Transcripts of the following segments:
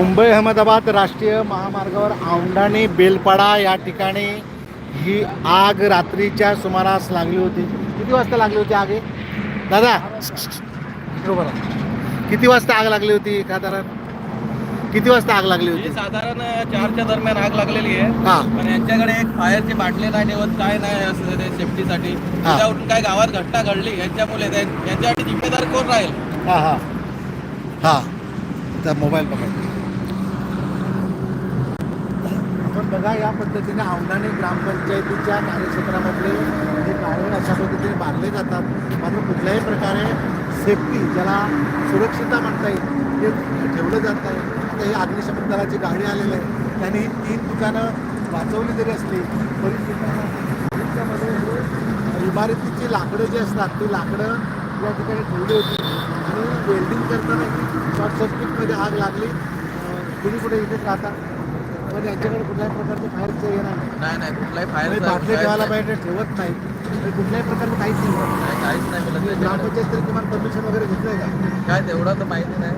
मुंबई अहमदाबाद राष्ट्रीय महामार्गावर औंढाणी बेलपाडा या ठिकाणी ही आग रात्रीच्या सुमारास लागली होती. किती वाजता लागली होती आग ही? दादा. बरोबर किती वाजता आग लागली होती साधारण? किती वाजता आग लागली होती? साधारण चारच्या दरम्यान आग लागलेली आहे. हा. पण यांच्याकडे एक फायरची बाटली नाही ठेवत काय नाही असं सेफ्टीसाठी त्याच्यावरून काय गावात घटना घडली यांच्यामुळे त्या- यांच्यासाठी जिम्मेदार कोण राहील? हा हा. हा. तर मोबाईल पकड आपण बघा या पद्धतीने औंढाणे ग्रामपंचायतीच्या कार्यक्षेत्रामधले हे कार्य अशा पद्धतीने बांधले जातात. मात्र कुठल्याही प्रकारे सेफ्टी ज्याला सुरक्षितता म्हणता येईल ते ठेवलं जात नाही. आता ही अग्निशमन दलाची गाडी आलेली आहे. त्यांनी ही तीन दुकानं वाचवली जरी असली तरी त्याच्यामध्ये इमारतीची लाकडं जी असतात ती लाकडं या ठिकाणी ठेवली होती. आणि वेल्डिंग करताना शॉर्ट सर्किटमध्ये आग लागली. अं, तुम्ही कुठे इथेच राहता. पण यांच्याकडे कुठल्याही प्रकारचे फायरचं येणार नाही. नाही कुठलाही फायर बाटले ठेवायला पाहिजे ठेवत नाही. आणि कुठल्याही प्रकारचं काहीच नाही. काहीच नाही. ग्रामपंचायत तरी किमान परमिशन वगैरे घेतलंय का? काय तेवढं तर माहिती नाही.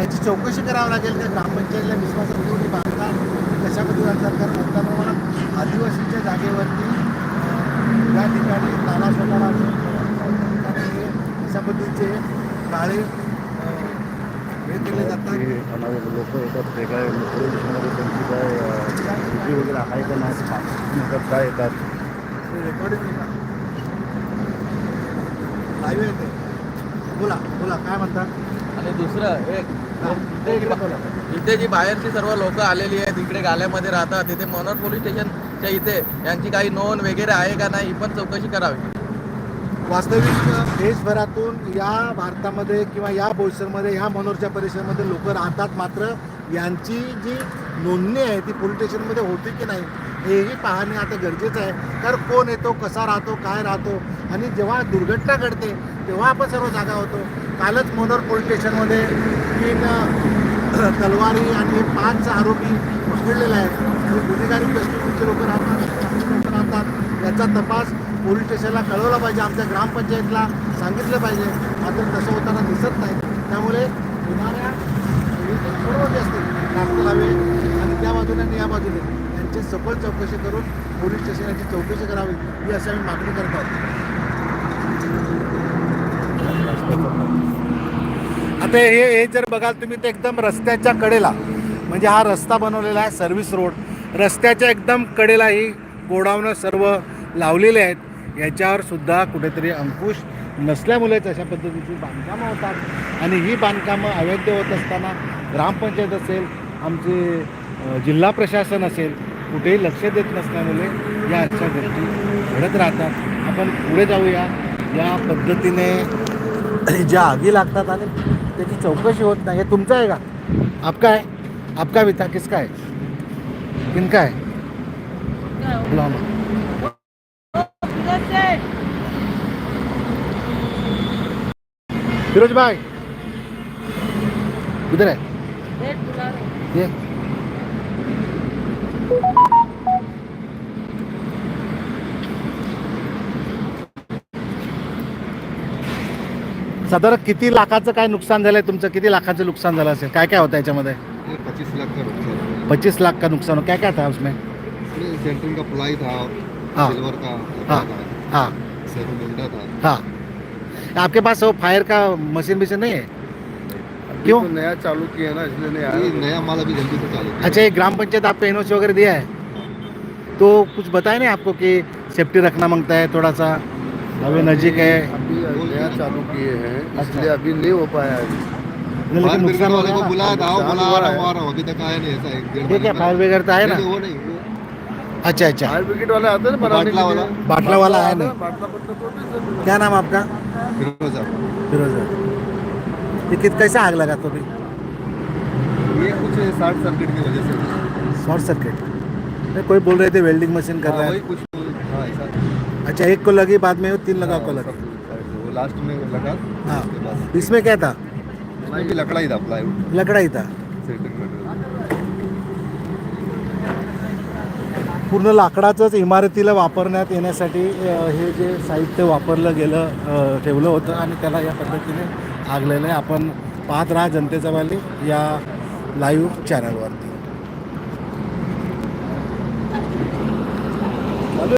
याची चौकशी करावी लागेल त्या ग्रामपंचायतीला विश्वासात बांधकाम कशा पद्धतीने आणतात कारण मोठ्या प्रमाणात आदिवासींच्या जागेवरती या ठिकाणी नाला सोनारा आणि अशा पद्धतीचे काळे केले जातात लोक येतात ते काय पोलिसमध्ये त्यांची काय भीती वगैरे आहे का नाही काय येतात? रेकॉर्डिंग लाईव्ह येते बोला बोला काय म्हणतात आणि दुसरं एक हा, इथे जी बाहेरची सर्व लोक आलेली आहेत इकडे गाल्यामध्ये राहतात तिथे मनोर पोलीस स्टेशनच्या इथे यांची काही नोंद वगैरे आहे का नाही ही पण चौकशी करावी. वास्तविक देशभरातून या भारतामध्ये किंवा या बोईसरमध्ये ह्या मनोरच्या परिसरामध्ये लोक राहतात मात्र यांची जी नोंदणी आहे ती पोलीस स्टेशनमध्ये होती की नाही हेही पाहणे आता गरजेचं आहे. कारण कोण येतो कसा राहतो काय राहतो आणि जेव्हा दुर्घटना घडते तेव्हा आपण सर्व जागा होतो. कालच मनोर पोलीस स्टेशनमध्ये तीन तलवारी आणि पाच आरोपी पकडलेले आहेत. गुन्हेगारी दृष्टिकोनचे लोक राहतात राहतात. याचा तपास पोलीस स्टेशनला कळवलं पाहिजे आमच्या ग्रामपंचायतला सांगितलं पाहिजे. मात्र तसं होताना दिसत नाही. त्यामुळे येणाऱ्या सर्व असतील आणि त्या बाजूने आणि या बाजूने. यांची सखोल चौकशी करून पोलीस स्टेशनाची चौकशी करावी ही अशी आम्ही मागणी करत आहोत. आता हे हे जर बघाल तुम्ही तर एकदम रस्त्याच्या कडेला म्हणजे हा रस्ता बनवलेला आहे सर्व्हिस रोड. रस्त्याच्या एकदम कडेला ही गोडाऊनं सर्व लावलेले आहेत. याच्यावर सुद्धा कुठेतरी अंकुश नसल्यामुळेच अशा पद्धतीची बांधकामं होतात. आणि ही बांधकामं अवैध होत असताना ग्रामपंचायत असेल आमचे जिल्हा प्रशासन असेल कुठेही लक्ष देत नसल्यामुळे या अशा गोष्टी घडत राहतात. आपण पुढे जाऊया. या पद्धतीने ज्या आगी लागतात आणि त्याची चौकशी होत नाही. हे तुमचं आहे का? आपका आहे आपका था किसका है? किनका है? फिरोज भाई। किधर है। ये। साधारण किती लाखाचं काय नुकसान झालंय तुमचं? किती लाखाचं नुकसान झालं असेल? काय काय होतं याच्यामध्ये? पच्चीस लाख का नुकसान पच्चीस लाख का नुकसान हो क्या क्या था उसमें? ये सेंट्रिंग का प्लाई था हाँ। सिल्वर का हाँ। था हाँ सेरोमिंडा था हाँ. आपके पास वो फायर का मशीन मशीन नहीं है? क्यों? तो नया चालू किया ना इसलिए नहीं आया। नया माल अभी जल्दी से चालू किया अच्छा ये ग्राम पंचायत आपको एन वगैरह दिया है? तो कुछ बताया नहीं आपको कि सेफ्टी रखना माँगता है थोड़ा सा अभी नज़दीक है। अभी नया चालू किए हैं इसलिए अभी नहीं हो पाया अभी फायर नुकसान वाले को बुला है। आ रहा हूँ। अभी तक आया नहीं ऐसा एक ठीक है फायर ब्रिगेड तो है ना? नहीं, नहीं, वो नहीं अच्छा अच्छा। फायर ब्रिगेड वाले आते हैं ना बाटला वाला। बाटला वाला है ना बाटला बाटला तो भी सब- क्या नाम आपका? फिरोज. साहब फिरोज. ये कित कैसा आग लगा तो भी ये कुछ शॉर्ट सर्किट की वजह से शॉर्ट सर्किट? कोई बोल रहे थे वेल्डिंग मशीन कर हाँ, रहा है? कुछ हाँ ऐसा. अच्छा एक को लगी बाद में तीन लगा को हाँ, लगी वो लास्ट में लगा हाँ. इसमें क्या था? इसमें भी लकड़ा ही था प्लाईवुड लकड़ा ही था. पूर्ण लाकडाचंच इमारतीला वापरण्यात येण्यासाठी हे जे साहित्य वापरलं गेलं ठेवलं होतं आणि त्याला या पद्धतीने आगलेलं आहे. आपण पाहत राहा जनतेचा वाली या लाईव्ह चॅनलवरती